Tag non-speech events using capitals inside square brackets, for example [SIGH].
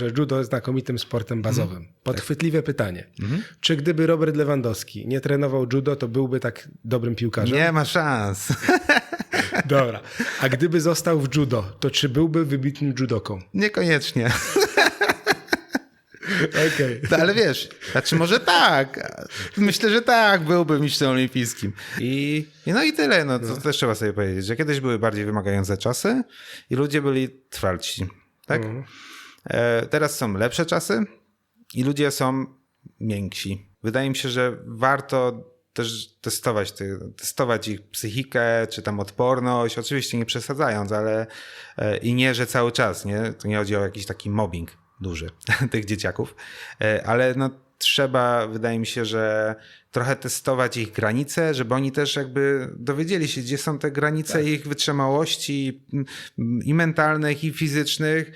że judo jest znakomitym sportem bazowym. Podchwytliwe pytanie. Czy gdyby Robert Lewandowski nie trenował judo, to byłby tak dobrym piłkarzem? Nie ma szans. [LAUGHS] Dobra. A gdyby został w judo, to czy byłby wybitnym judoką? Niekoniecznie. [LAUGHS] Okej. No, ale wiesz, znaczy może tak. Myślę, że tak, byłby mistrzem olimpijskim. I, i no i tyle. No, to też trzeba sobie powiedzieć, że kiedyś były bardziej wymagające czasy i ludzie byli trwalsi. Tak? E, teraz są lepsze czasy i ludzie są mięksi. Wydaje mi się, że warto też testować, te, testować ich psychikę, czy tam odporność, oczywiście nie przesadzając, ale e, i nie, że cały czas, nie? To nie chodzi o jakiś taki mobbing duży [LAUGHS] tych dzieciaków, e, ale no trzeba, wydaje mi się, że trochę testować ich granice, żeby oni też jakby dowiedzieli się, gdzie są te granice ich wytrzymałości i mentalnych, i fizycznych,